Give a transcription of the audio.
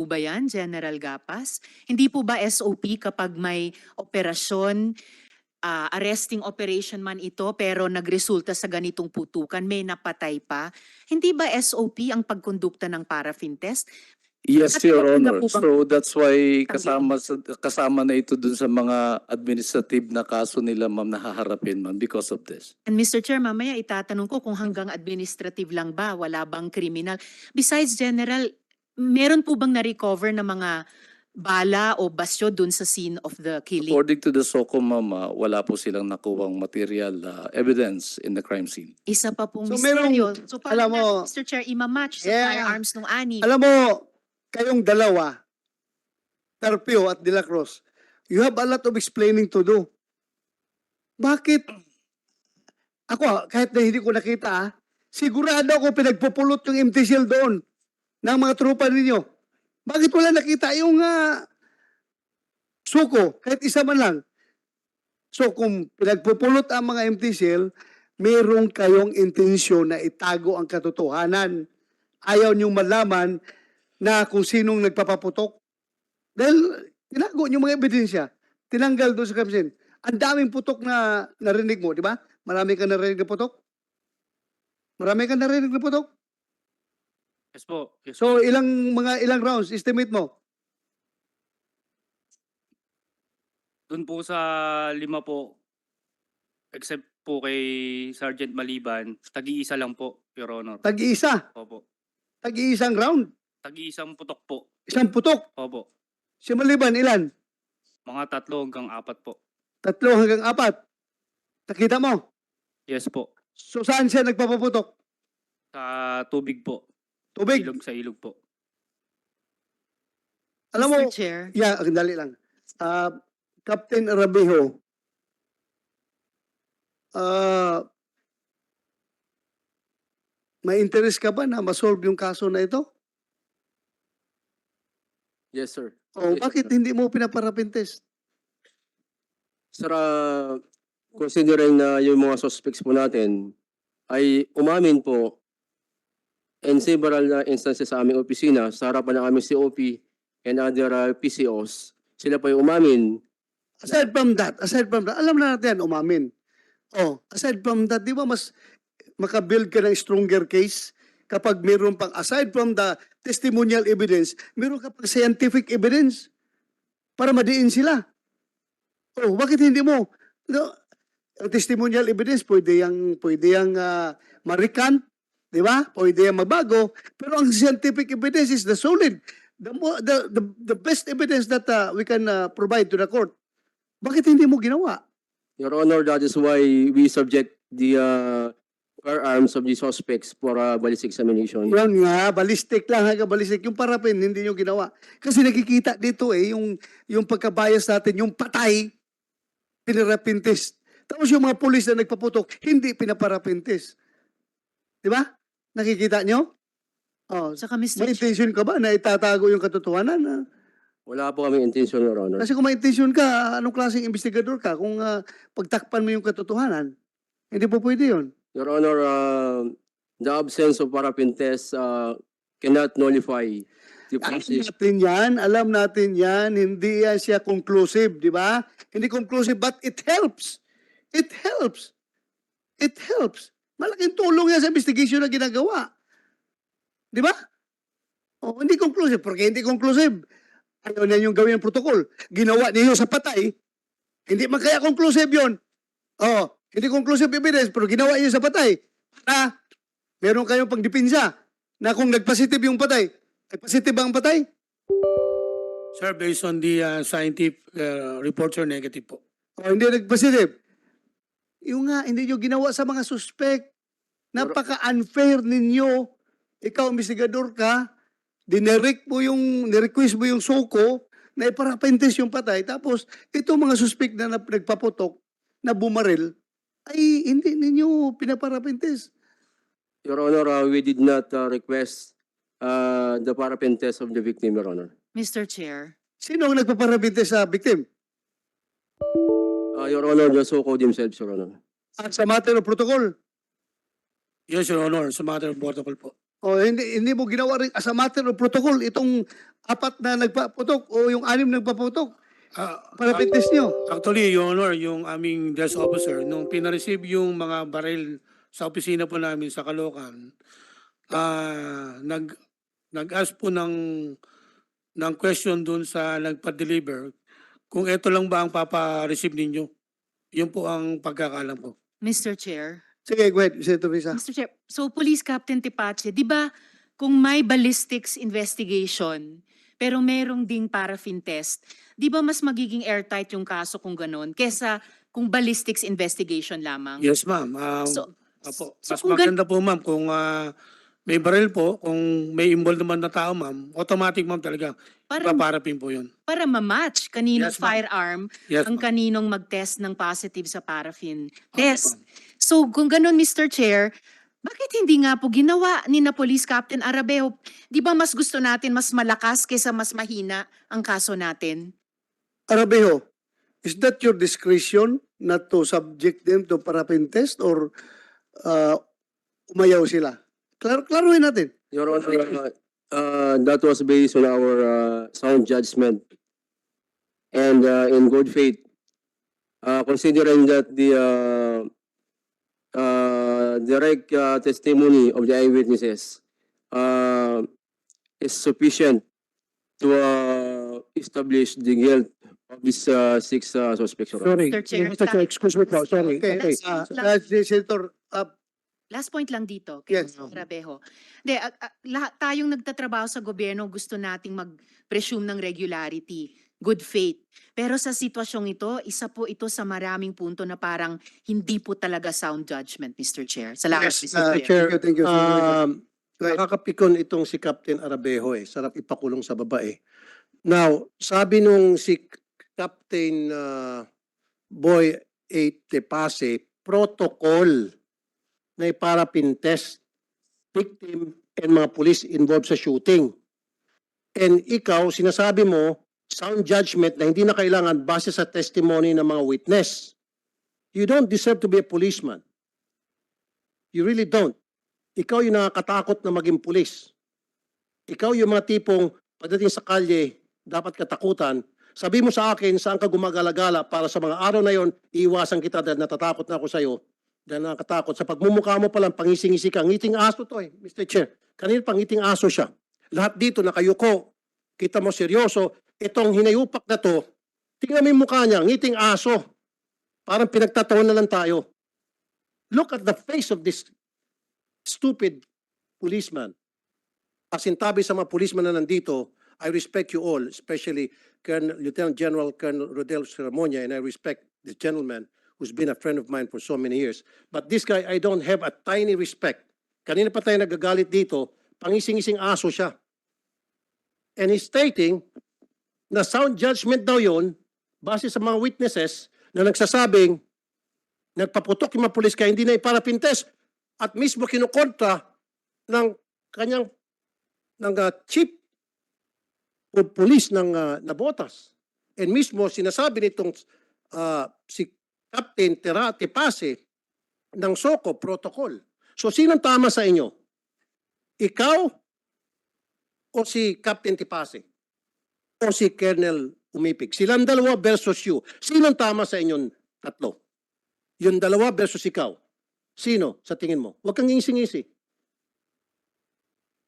po ba yan, General Gapas? Hindi po ba SOP kapag may operasyon, ah, arresting operation man ito pero nagresulta sa ganitong putukan, may napatay pa? Hindi ba SOP ang pagkondukta ng paraffin test? Yes, At Your Honor. So that's why kasama sa, kasama na ito dun sa mga administrative na kaso nila ma'am nahaharapin ma'am because of this. And Mr. Chair, mamaya itatanong ko kung hanggang administrative lang ba, wala bang criminal? Besides, General, meron po bang na-recover na mga bala o basyo dun sa scene of the killing? According to the SOCO ma'am, ah, wala po silang nakuwang material ah, evidence in the crime scene. Isa pa pong So, misteryo. merong- so alam mo- Mr. Chair, imamatch sa Yeah. firearms nung ani? Alam mo, kayong dalawa, Carpio at De La Cruz, you have a lot of explaining to do. Bakit? Ako, ah, kahit na hindi ko nakita, ah, sigurado ako pinagpupulot yung empty shell doon ng mga tropa ninyo. Bakit wala nakita yung ah, suko, kahit isa man lang? So kung pinagpupulot ang mga empty shell, meron kayong intensyon na itago ang katotohanan. Ayaw niyong malaman na kung sinong nagpapaputok. Dahil tinago niyo mga ebidensya. Tinanggal doon sa kapsin. Ang daming putok na narinig mo, di ba? Marami ka narinig na putok? Marami ka narinig na putok? Yes po. Yes So ilang mga ilang rounds estimate mo? Doon po sa lima po, except po kay Sergeant Maliban, tagi-isa lang po, Your Honor. Tag-iisa. Opo. Tag-iisang round. Tagi-isang putok po. Isang putok. Opo. Si Maliban, ilan? Mga tatlo hanggang apat po. Tatlo hanggang apat. Nakita mo? Yes po. So saan siya nagpapaputok? Sa tubig po. Tubig. Ilog sa ilog po. Alam mo, Mr. Chair, Yeah, dali lang. Ah, Captain Arabijo, ah, may interest ka ba na masolve yung kaso na ito? Yes, sir. O Yes, bakit sir. hindi mo pinaparapin test? Sir, ah, considering na yung mga suspects po natin ay umamin po in several na instances sa aming opisina, sa harapan ng aming COP and other ah, PCOs, sila po ay umamin. Aside from that, aside from that, alam na natin, umamin. Oh, aside from that, di ba mas makabuild ka ng stronger case kapag meron pang, aside from the testimonial evidence, meron ka pang scientific evidence para madiin sila. Oh, bakit hindi mo? No, testimonial evidence, pwede yang, pwede yang uh, marikant, di ba? Pwede yang mabago. Pero ang scientific evidence is the solid. The, the, the, the best evidence that uh, we can uh, provide to the court. Bakit hindi mo ginawa? Your Honor, that is why we subject the ah, firearms of the suspects for ah, ballistic examination. Yan nga, ballistic lang hanggang ballistic. Yung parapin, hindi nyo ginawa. Kasi nakikita dito eh, yung, yung pagkabayas natin, yung patay, pinarapin test. Tapos yung mga pulis na nagpaputok, hindi pinaparapin test. Di ba? Nakikita nyo? Oh, saka Mr. may Chair, intention ka ba na itatago yung katotohanan? ah? Wala po kami intention, Your Honor. Kasi kung may intention ka, anong klaseng investigador ka kung ah, pagtakpan mo yung katotohanan? Hindi po pwede yun. Your Honor, uh, the absence of paraffin test uh, cannot nullify the Alam process. natin yan, alam natin yan, hindi yan siya conclusive, di ba? Hindi conclusive, but it helps. It helps. It helps. Malaking tulong yan sa investigation na ginagawa. Di ba? Oh, hindi conclusive. Porque hindi conclusive. Ayaw na yung gawin ng protocol. Ginawa niyo sa patay. Hindi man kaya conclusive yon. Oh, hindi conclusive evidence, pero ginawa niyo sa patay. Para meron kayong pagdipinsa na kung nagpositive yung patay, nagpositive ba ang patay? Sir, based on the uh, scientific uh, reports are negative po. O hindi nagpositive. Yung nga, hindi nyo ginawa sa mga suspect. Napaka-unfair ninyo. Ikaw, investigador ka, dinirect mo yung, nirequest mo yung soko na iparapentes yung patay. Tapos, ito mga suspect na nagpaputok, na bumaril, ay hindi ninyo pinaparapentes. Your Honor, uh, we did not uh, request uh, the paraffin test of the victim, Your Honor. Mr. Chair, Sino ang nagpaparapentes sa victim? Uh, Your Honor, the so-called themselves, Your Honor. At sa matter of protocol, Yes, Your Honor, sa matter of protocol po. O hindi hindi mo ginawa rin as a matter of protocol itong apat na nagpaputok o yung anim nagpaputok Ah, para fitness nyo. Actually, Your Honor, yung aming desk officer, nung pinareceive yung mga baril sa opisina po namin sa Caloocan, ah nag, nag-ask po ng, ng question dun sa nagpa-deliver kung ito lang ba ang papa-receive ninyo. Yun po ang pagkakalam ko. Mr. Chair. Sige, go ahead, Senator Risa. Mr. Chair, so Police Captain Tipache, di ba kung may ballistics investigation, pero merong ding paraffin test, di ba mas magiging airtight yung kaso kung ganon, kesa kung ballistics investigation lamang? Yes, ma'am. Um, So, Apo, so mas kung gan- maganda po ma'am kung ah, may baril po, kung may involved naman na tao ma'am, automatic ma'am talaga, para, paparapin po yun. para ma-match kaninong Yes, ma'am. firearm Yes, ang ma'am. kaninong mag-test ng positive sa paraffin test. So kung ganun, Mr. Chair, bakit hindi nga po ginawa ni na Police Captain Arabeo? Di ba mas gusto natin mas malakas kaysa mas mahina ang kaso natin? Arabejo, is that your discretion not to subject them to paraffin test or uh, umayaw sila? Klaro, klaruhin natin. Your Honor, uh, uh, that was based on our uh, sound judgment and uh, in good faith. Uh, considering that the uh, uh, direct uh, testimony of the eyewitnesses uh, is sufficient to uh, establish the guilt of these uh, six uh, suspects. Your Honor. Sorry, Mr. Chair, Mr. Chair, excuse me po, sorry. Okay. Okay. Uh, Last- uh, Senator, uh, Last point lang dito, kay Yes. Mr. Arabejo. De, lahat tayong nagtatrabaho sa gobyerno gusto nating mag-presume ng regularity, good faith. Pero sa sitwasyong ito, isa po ito sa maraming punto na parang hindi po talaga sound judgment, Mr. Chair. Salamat, yes, Mr. uh, Chair. Chair, thank you, thank you. Um, ahead. nakakapikon itong si Captain Arabejo eh. Sarap ipakulong sa babae. Now, sabi nung si Captain uh, Boy Eight Tepase, protocol na parapin test victim and mga police involved sa shooting. And ikaw, sinasabi mo, sound judgment na hindi na kailangan base sa testimony ng mga witness. You don't deserve to be a policeman. You really don't. Ikaw yung nakakatakot na maging pulis. Ikaw yung mga tipong pagdating sa kalye, dapat katakutan. Sabi mo sa akin, saan ka gumagala-gala para sa mga araw na yon, iiwasan kita dahil natatakot na ako sa iyo. Dahil nakakatakot. Sa pagmumukha mo pa lang, pangising-ngisi ka. Ngiting aso to eh, Mr. Chair. Kanina pangiting aso siya. Lahat dito nakayuko. Kita mo seryoso. Itong hinayupak na to, tingnan mo yung mukha niya, ngiting aso. Parang pinagtataon na lang tayo. Look at the face of this stupid policeman. Pasintabi sa mga policeman na nandito, I respect you all, especially Colonel, Lieutenant General Colonel Rodel Ceramonia, and I respect this gentleman who's been a friend of mine for so many years. But this guy, I don't have a tiny respect. Kanina pa tayo nagagalit dito, pangising-ising aso siya. And he's stating na sound judgment daw yon base sa mga witnesses na nagsasabing nagpaputok yung mga pulis kaya hindi na iparapintes at mismo kinukontra ng kanyang ng uh, chief police ng uh, Nabotas. And mismo sinasabi nitong uh, si Captain Terate Pase ng SOCO protocol. So sinong tama sa inyo? Ikaw o si Captain Tipase? O si Colonel Umipig? Silang dalawa versus you. Sinong tama sa inyong tatlo? Yung dalawa versus ikaw. Sino sa tingin mo? Huwag kang ngisi-ngisi.